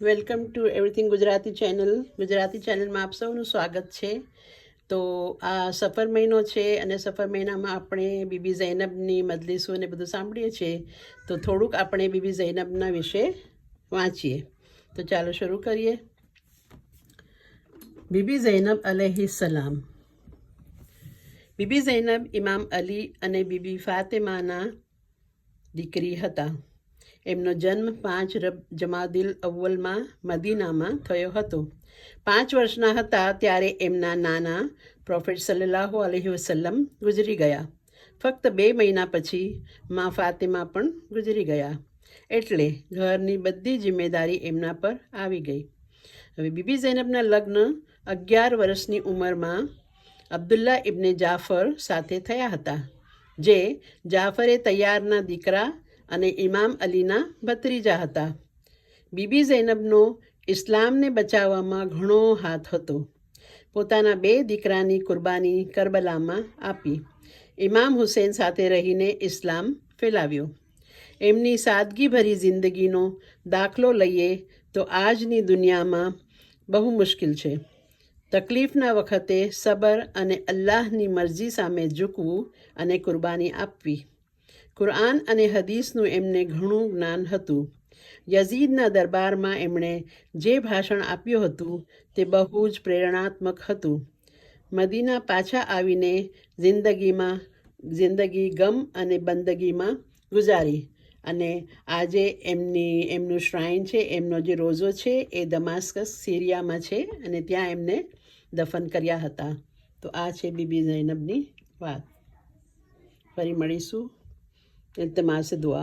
Welcome to everything Gujarati channel. Gujarati ચેનલમાં આપ સૌનું સ્વાગત છે. તો આ સફર મહિનો છે અને સફર મહિનામાં આપણે બીબી ઝૈનબની મજલિસો અને બધું સાંભળીએ છીએ. તો થોડુંક આપણે બીબી ઝૈનબના વિશે વાંચીએ. તો ચાલો શરૂ કરીએ. બીબી ઝૈનબ અલહી સલામ. બીબી ઝૈનબ ઇમામ અલી અને બીબી ફાતેમાના દીકરી હતા. એમનો જન્મ પાંચ રબ, જમાદિલ અવ્વલમાં મદીનામાં થયો હતો. પાંચ વર્ષના હતા ત્યારે એમના નાના પ્રોફેટ સલ્લાહુ અલહી વસલ્લમ ગુજરી ગયા. ફક્ત બે મહિના પછી મા ફાતિમા પણ ગુજરી ગયા. એટલે ઘરની બધી જિમ્મેદારી એમના પર આવી ગઈ. હવે બીબી ઝૈનબના લગ્ન અગિયાર વર્ષની ઉંમરમાં અબ્દુલ્લા ઇબને જાફર સાથે થયા હતા, જે જાફરે તૈયારના દીકરા અને ઇમામ અલીના ભત્રીજા હતા. બીબી ઝૈનબનો ઇસ્લામને બચાવવામાં ઘણો હાથ હતો. પોતાના બે દીકરાની કુરબાની કરબલામાં આપી. ઇમામ હુસેન સાથે રહીને ઇસ્લામ ફેલાવ્યો. એમની સાદગીભરી જિંદગીનો દાખલો લઈએ તો આજની દુનિયામાં બહુ મુશ્કેલ છે. તકલીફના વખતે સબર અને અલ્લાહની મરજી સામે ઝૂકવું અને કુરબાની આપવી. કુરઆન અને હદીસનું એમને ઘણું જ્ઞાન હતું. યઝીદના દરબારમાં એમણે જે ભાષણ આપ્યું હતું તે બહુ જ પ્રેરણાત્મક હતું. મદીના પાછા આવીને જિંદગીમાં, જિંદગી ગમ અને બંદગીમાં ગુજારી અને આજે એમની, એમનું શ્રાઇન છે, એમનો જે રોઝો છે એ દમાસ્કસ સિરિયામાં છે અને ત્યાં એમને દફન કર્યા હતા. તો આ છે બીબી જૈનબની વાત. ફરી મળીશું. ఎంత మాస దువా